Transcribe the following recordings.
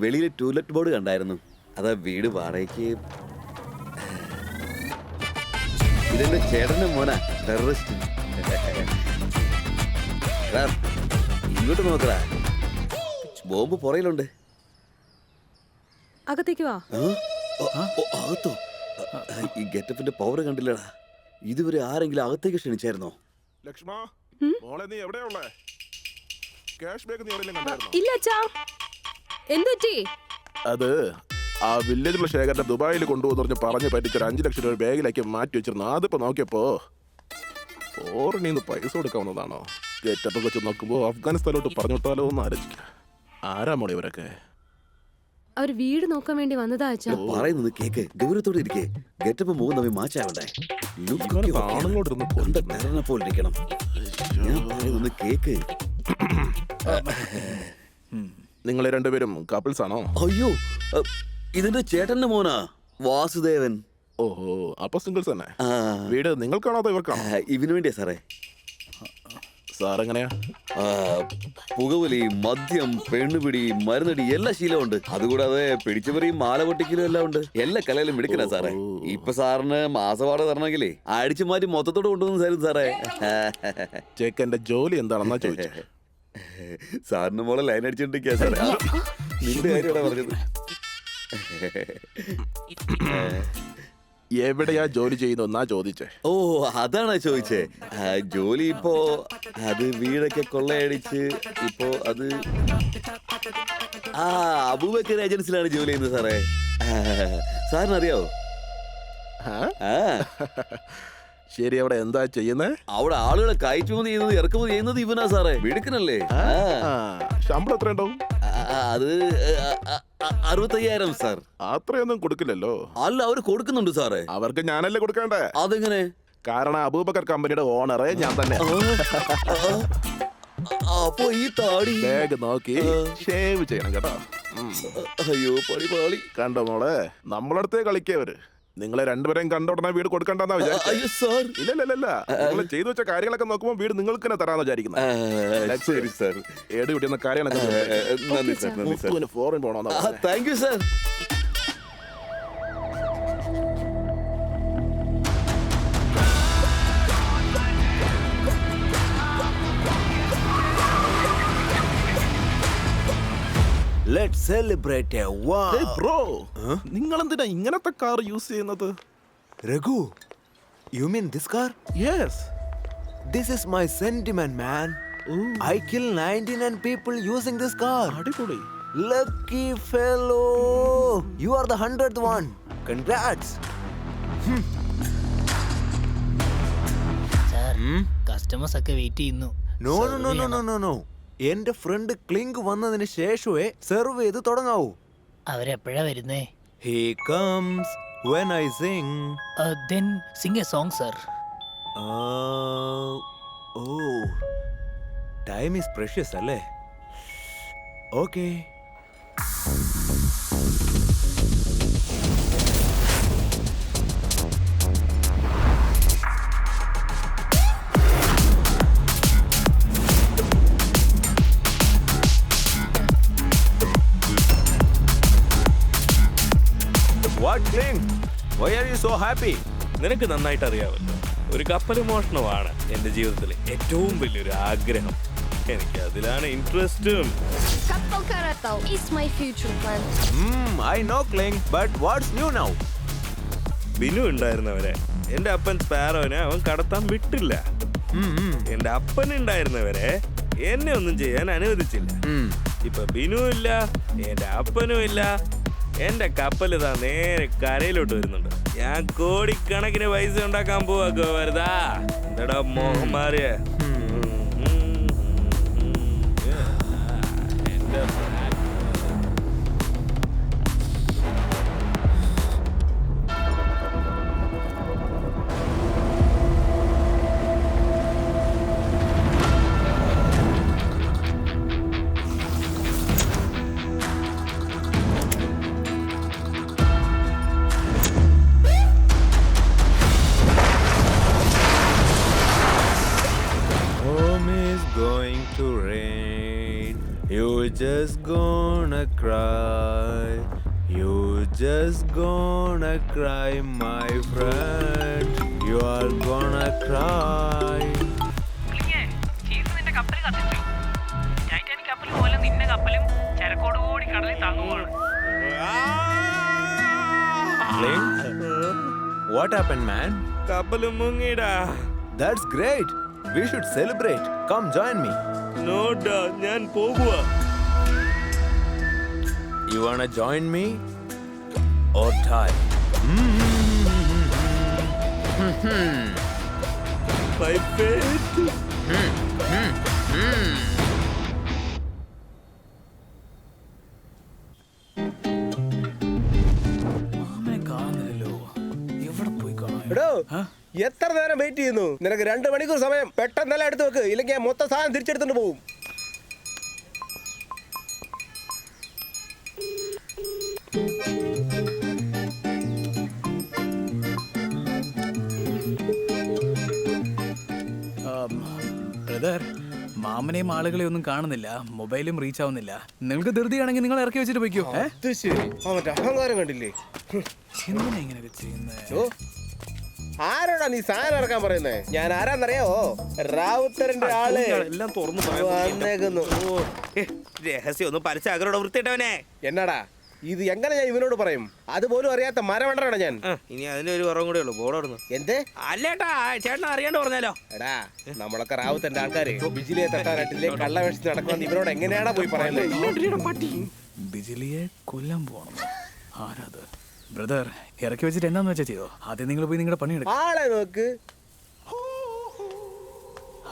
വെളിയിൽ to let board കണ്ടായിരുന്നു. അതാ വീട് വാടകയ്ക്ക്. ഇതെന്റെ ചേട്ടന്റെ മോനാ ടെററിസ്റ്റ് ഇങ്ങോട്ട് നോക്കടാ. ബോംബ് പുറയിലുണ്ട് അകത്തേക്ക് വാ. അകത്തോ? ഈ ഗെറ്റപ്പിന്റെ പവർ കണ്ടില്ലടാ. ഇതുവരെ ആരെങ്കിലും അകത്തേക്ക് ക്ഷണിച്ചായിരുന്നോ? ലക്ഷ്മ മോളെ നീ എവിടെയാ ഉള്ളേ? ക്യാഷ് ബാഗ് നീ എവിടെയെങ്കിലും കണ്ടായിരുന്നോ? ഇല്ല അച്ഛാ. എന്തുപറ്റി അത് ആ വില്ലേജിലുള്ള ശേഖരനെ ദുബായിൽ കൊണ്ടുപോകുന്ന പറഞ്ഞ് പറഞ്ഞ് പറ്റിച്ചൊരു അഞ്ച് ലക്ഷം രൂപ ബാഗിലേക്ക് മാറ്റി വെച്ചിരുന്നു അതിപ്പോ നോക്കിയപ്പോ ഫോറിനീന്ന് പൈസ കൊടുക്കാവുന്നതാണോ? ഗെറ്റപ്പ് വെച്ച് നോക്കുമ്പോ അഫ്ഗാനിസ്ഥാനിലോട്ട് പറഞ്ഞു വിട്ടാലോ എന്ന് ആലോചിക്കാം ആരാ മോളെ ഇവരൊക്കെ? അവർ വീട് നോക്കാൻ വേണ്ടി വന്നതാ അച്ഛാ. പറയുന്നത് കേക്ക്. ഗൗരവത്തോടെ ഇരിക്കേ. ഗെറ്റപ്പ് തമ്മിൽ മാച്ചാവണ്ടേ ഇരുന്ന് കണ്ട കൊല്ലുന്നു. പോലെ ഇരിക്കണം? ഞാൻ പറയുന്നത് കേക്ക്. നിങ്ങൾ രണ്ടുപേരും കപ്പിൾസ് ആണോ? അയ്യോ ഇതിന്റെ ചേട്ടന്റെ മോനാ വാസുദേവൻ. ഓഹോ അപ്പൊ സിംഗിൾസ് തന്നെ. ആ, വീട് നിങ്ങൾക്കാണോ അതോ ഇവർക്കാണോ? ഇവന് വേണ്ടിയാ സാറേ. സാർ എങ്ങനെയാ ആ, പുകവലി മദ്യം പെണ്ണുപിടി മരുന്നടി എല്ലാ ശീലമുണ്ട് അതുകൂടാതെ പിടിച്ചുപറിയും മാല പൊട്ടിക്കലും എല്ലാം ഉണ്ട്. എല്ലാ കലയിലും മിടുക്കല സാറേ. ഇപ്പൊ സാറിന് മാസവാട തരണമെങ്കിലേ അടിച്ചു മാറ്റി മൊത്തത്തോട് കൊണ്ടുവന്നു സാരും സാറേ. ചേക്കന്റെ ജോലി എന്താണെന്നാ ചോദിച്ചത് സാറിന് മോളെ ലൈൻ അടിച്ചോണ്ടിരിക്കാ സാറേ. ആ, നിന്റെ കാര്യമാണ് പറഞ്ഞത്? എവിടെയാ ജോലി ചെയ്യുന്നു? എന്നാ ചോദിച്ചേ. ഓ അതാണ് ചോദിച്ചേ. ആ, ജോലി ഇപ്പോ അത് വീടൊക്കെ കൊള്ളയടിച്ച് ഇപ്പോ അത് ആ അബൂബക്കർ ഏജൻസിലാണ് ജോലി ചെയ്യുന്നത് സാറേ. സാറിന് അറിയാവോ ആ? ആ. ശരി അവിടെ എന്താ ചെയ്യുന്നേ? അവിടെ ആളുകളെ കയറ്റുമതി ചെയ്യുന്നത് ഇറക്കുമതി ചെയ്യുന്നത് ഇവനാ സാറേ. മിടുക്കനല്ലേ? ആ, ആ, ശമ്പളം എത്ര ഉണ്ടാവും അത് അറുപത്തയ്യായിരം സാർ. അത്രയൊന്നും കൊടുക്കില്ലല്ലോ. അല്ല അവർ കൊടുക്കുന്നുണ്ട് സാറേ. അവർക്ക് ഞാനല്ലേ കൊടുക്കണ്ടേ? അതെങ്ങനെ? കാരണം അബൂബക്കർ കമ്പനിയുടെ ഓണറെ ഞാൻ തന്നെ. അപ്പൊ ഈ താടി നോക്കി ഷേവ് ചെയ്യണം കേട്ടോ. അയ്യോ പടി പാളി കണ്ടോ മോളെ? നമ്മളടുത്തേ കളിക്കവര് നിങ്ങളെ രണ്ടുപേരെയും കണ്ട ഉടനെ വീട് കൊടുക്കണ്ടെന്നാ വിചാരിച്ചു? അയ്യോ സാർ. ഇല്ല ഇല്ല ഇല്ല നിങ്ങൾ ചെയ്തു വെച്ച കാര്യങ്ങളൊക്കെ നോക്കുമ്പോൾ വീട് നിങ്ങൾക്ക് തന്നെ തരാന്ന് വിചാരിക്കുന്നത് ശരി സാർ. ഏട് കിട്ടുന്ന കാര്യങ്ങളൊക്കെ ഫോറിൻ പോണോ. Thank you sir. Let's celebrate a wow. Hey bro, നിങ്ങൾ എന്തിനാ ഇങ്ങനത്തെ കാർ യൂസ് ചെയ്യുന്നത് Raghu, you mean this car? Yes This is my sentiment, man. I kill 99 people using this car. അടിപൊളി Lucky fellow. You are the hundredth one. Congrats. sir customers ഒക്കെ wait ചെയ്യുന്നു No, no, Serve no, no, no, ചെയ്യണം. no, no. എന്റെ friend ക്ലിങ്ക് വന്നതിന് ശേഷമേ serve ചെയ്ത് തുടങ്ങാവൂ. അവരെപ്പോഴാ വരുന്നേ? He comes when I sing then sing a song sir oh time is precious അല്ലേ? Okay Why happy so happy? നിനക്ക് നന്നായിട്ട് അറിയാമല്ലോ ഒരു കപ്പൽ മോഷണമാണ് എന്റെ ജീവിതത്തിലെ ഏറ്റവും വലിയൊരു ആഗ്രഹം എനിക്ക് അതിലാണ് ഇൻട്രസ്റ്റും Kapal Karatao is my future plan. Hmm, I know, Cling, but what's new now? Binu ഉണ്ടായിരുന്നവരെ എന്റെ അപ്പൻ സ്പാരോനെ അവൻ കടത്താൻ വിട്ടില്ല എന്റെ അപ്പൻ ഉണ്ടായിരുന്നവരെ എന്നെ ഒന്നും ചെയ്യാൻ അനുവദിച്ചില്ല hmm. ഇപ്പൊ ബിനു ഇല്ല എന്റെ അപ്പനും ഇല്ല എന്റെ കപ്പൽ ഇതാ നേരെ കരയിലോട്ട് വരുന്നുണ്ട്. ഞാൻ കോടിക്കണക്കിന് പൈസ ഉണ്ടാക്കാൻ പോവാ ഗോവരുതാ എന്താടാ മോഹം മാറിയ? എന്റെ You just gonna cry. You just gonna cry, my friend. You are gonna cry. കപ്പൽ കപ്പൽ? What happened, man? മുങ്ങിടാ That's great. We should celebrate. Come join me. നോട്ടാ ഞാൻ പോകുക You wanna join me? Or die? പൈപ്പേറ്റ് കാണുന്നില്ലല്ലോ എവിടെ പോയി കാണാൻ എത്ര നേരം വെയിറ്റ് ചെയ്യുന്നു? നിനക്ക് രണ്ട് മണിക്കൂർ സമയം പെട്ടെന്നല്ല എടുത്ത് വെക്ക്. ഇല്ലെങ്കിൽ ഞാൻ മൊത്തം സാധനം തിരിച്ചെടുത്തിട്ട് പോകും. ബ്രദർ മാമനെയും ആളുകളെ ഒന്നും കാണുന്നില്ല. മൊബൈലും റീച്ച് ആവുന്നില്ല. നിങ്ങൾക്ക് ധൃതിയാണെങ്കിൽ നിങ്ങൾ ഇറക്കി വെച്ചിട്ട് പോയിക്കോ ശരി. കണ്ടില്ലേ. എന്തിനാ ചെയ്യുന്നത് ആരോടാ നീ സാധനം ഇറക്കാൻ പറയുന്നേ? ഞാൻ ആരാന്നറിയാവോ? റാവുത്തറിന്റെ ആൾ എല്ലാം തുറന്നു വന്നേക്കുന്നു. രഹസ്യം ഒന്ന് പരസ്യ വൃത്തിയിട്ടവനെ. എന്നാടാ ഇത് എങ്ങനെ ഞാൻ ഇവനോട് പറയും? അതുപോലും അറിയാത്ത മരവണ്ടറാണ് ഞാൻ. ഇനി അതിന്റെ ഒരു കുറവും കൂടെ ഉള്ളു. ബോർഡർന്ന് എന്ത്? അല്ലേട്ടാ ചേട്ടൻ അറിയാണ്ട് പറഞ്ഞാലോ? എടാ നമ്മളൊക്കെ റാവുത്തന്റെ ആൾക്കാര്. ബിജിലിയെ തട്ടാനായിട്ടില്ലേ കള്ളവേഷത്തിൽ നടക്കുമെന്ന് ഇവരോട് എങ്ങനെയാടാ പോയി പറയുന്നത് ബിജിലിയെ കൊല്ലാൻ പോകണം. ആരാത്? ബ്രദർ ഇറക്കി വെച്ചിട്ട് എന്താന്ന് വെച്ചാ ചെയ്തോ? ആദ്യം നിങ്ങൾ പോയി നിങ്ങളുടെ പണിയെടുക്കും ആളെ നോക്ക്.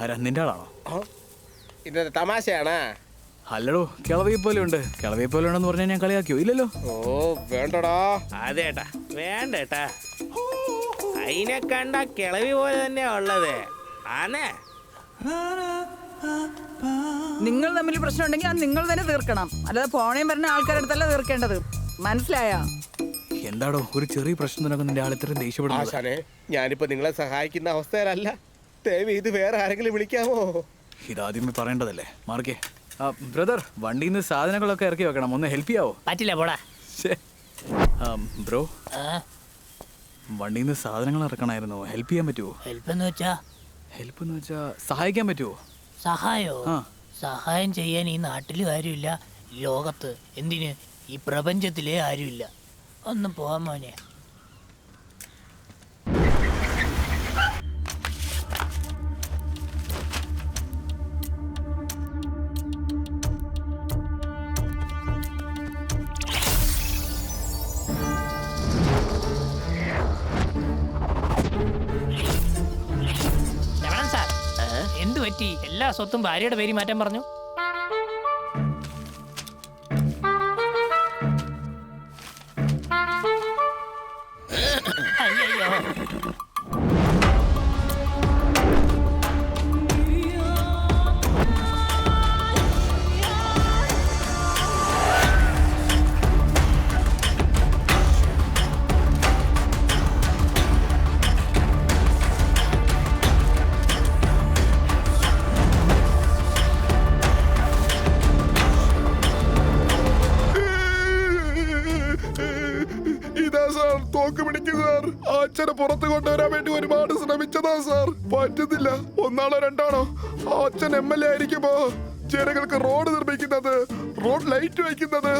ആരാ? നിന്റെ ആളാണോ? ഇതൊരു ഇന്നത്തെ തമാശയാണാ. അല്ലടോ കിളവി പോലെ ഉണ്ട്. കിളവി പോലെ ഉണ്ടെന്ന് പറഞ്ഞാൽ ഞാൻ കളിയാക്കിയോ? ഇല്ലല്ലോ. ഓ വേണ്ടടാ. അതേട്ടാ വേണ്ടേട്ടാ അതിനെ കണ്ട കിളവി പോലെ തന്നെയാ ഉള്ളത്. ആനേ നിങ്ങൾ തമ്മിൽ പ്രശ്നം ഉണ്ടെങ്കിൽ അത് നിങ്ങൾ തന്നെ തീർക്കണം. അല്ലാതെ പോണേം പറഞ്ഞ ആൾക്കാരുടെ അടുത്തല്ല തീർക്കേണ്ടത്. മനസ്സിലായോ? എന്താടോ ഒരു ചെറിയ പ്രശ്നത്തിനൊക്കെ നിന്റെ ആൾ ഇത്രയും ദേഷ്യപ്പെടുന്നു ആശാനെ ഞാനിപ്പോ നിങ്ങളെ സഹായിക്കുന്ന അവസ്ഥയിലല്ല. ദേവി ഇത് വേറെ ആരെങ്കിലും വിളിക്കാമോ? ഇതാദ്യമേ പറയേണ്ടതല്ലേ. മാർക്കേ ആ ബ്രദർ വണ്ടിയിൽ നിന്ന് സാധനങ്ങളൊക്കെ ഇറക്കി വെക്കണം. ഒന്ന് ഹെൽപ്പ് ചെയ്യാവോ? പറ്റില്ല പോടാ. ബ്രോ ആ, വണ്ടിയിൽ നിന്ന് സാധനങ്ങൾ ഇറക്കണമായിരുന്നു ഹെൽപ്പ് ചെയ്യാൻ പറ്റുമോ ഹെൽപ്പ് എന്ന് വെച്ചാ? ഹെൽപ്പ് എന്ന് വെച്ചാൽ സഹായിക്കാൻ പറ്റുമോ സഹായോ? ആ. സഹായം ചെയ്യാൻ ഈ നാട്ടിലും ആരുമില്ല. ലോകത്ത് എന്തിന്? ഈ പ്രപഞ്ചത്തിലേ ആരുമില്ല. ഒന്ന് പോവാൻ മോനെ. എന്ത് പറ്റി എല്ലാ സ്വത്തും ഭാര്യയുടെ പേര് മാറ്റാൻ പറഞ്ഞു? പുറത്ത് കൊണ്ടുവരാൻ വേണ്ടി ഒരുപാട് ശ്രമിച്ചതാ സാർ പറ്റുന്നില്ല. ഒന്നാണോ രണ്ടാണോ? അച്ഛൻ എം എൽ എ ആയിരിക്കുമ്പോ ജനങ്ങൾക്ക് റോഡ് നിർമ്മിക്കുന്നത് റോഡ് ലൈറ്റ് വയ്ക്കുന്നത്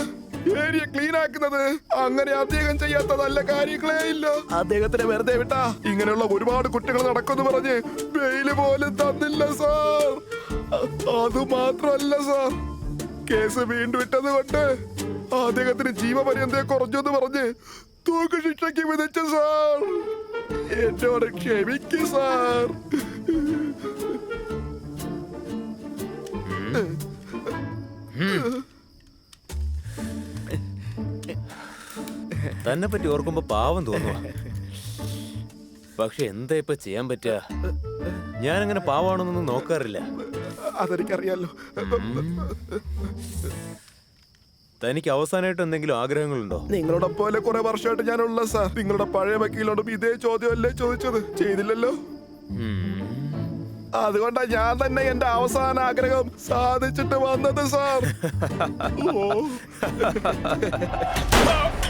ഏരിയ ക്ലീൻ ആക്കുന്നത്. അങ്ങനെ അദ്ദേഹം ചെയ്യാത്ത നല്ല കാര്യങ്ങളേ ഇല്ല. അദ്ദേഹത്തിന് വെറുതെ വിട്ടാ ഇങ്ങനെയുള്ള ഒരുപാട് കുട്ടികൾ നടക്കുന്നു പറഞ്ഞ് വെയിൽ പോലും തന്നില്ല സാർ അത് മാത്രല്ല സാർ കേസ് വീണ്ടും ഇട്ടത് കൊണ്ട് അദ്ദേഹത്തിന് ജീവപര്യന്തം കുറഞ്ഞു എന്ന് പറഞ്ഞ് തൂക്ക് ശിക്ഷയ്ക്ക് വിധിച്ചു സാർ എന്നോട് ക്ഷമിക്കു സാർ തന്നെ പറ്റി ഓർക്കുമ്പോ പാവം തോന്നുക പക്ഷെ എന്താ ഇപ്പൊ ചെയ്യാൻ പറ്റുക ഞാൻ അങ്ങനെ പാവാണെന്നൊന്നും നോക്കാറില്ല. അതെനിക്കറിയാലോ. തനിക്ക് അവസാനമായിട്ട് എന്തെങ്കിലും ആഗ്രഹങ്ങളുണ്ടോ? നിങ്ങളുടെ പോലെ കുറെ വർഷമായിട്ട് ഞാനുള്ള സാർ. നിങ്ങളുടെ പഴയ വക്കീലോടും ഇതേ ചോദ്യമല്ലേ ചോദിച്ചത്? ചെയ്തില്ലല്ലോ. അതുകൊണ്ടാ ഞാൻ തന്നെ എന്റെ അവസാന ആഗ്രഹം സാധിച്ചിട്ട് വന്നത് സാർ. ഓ.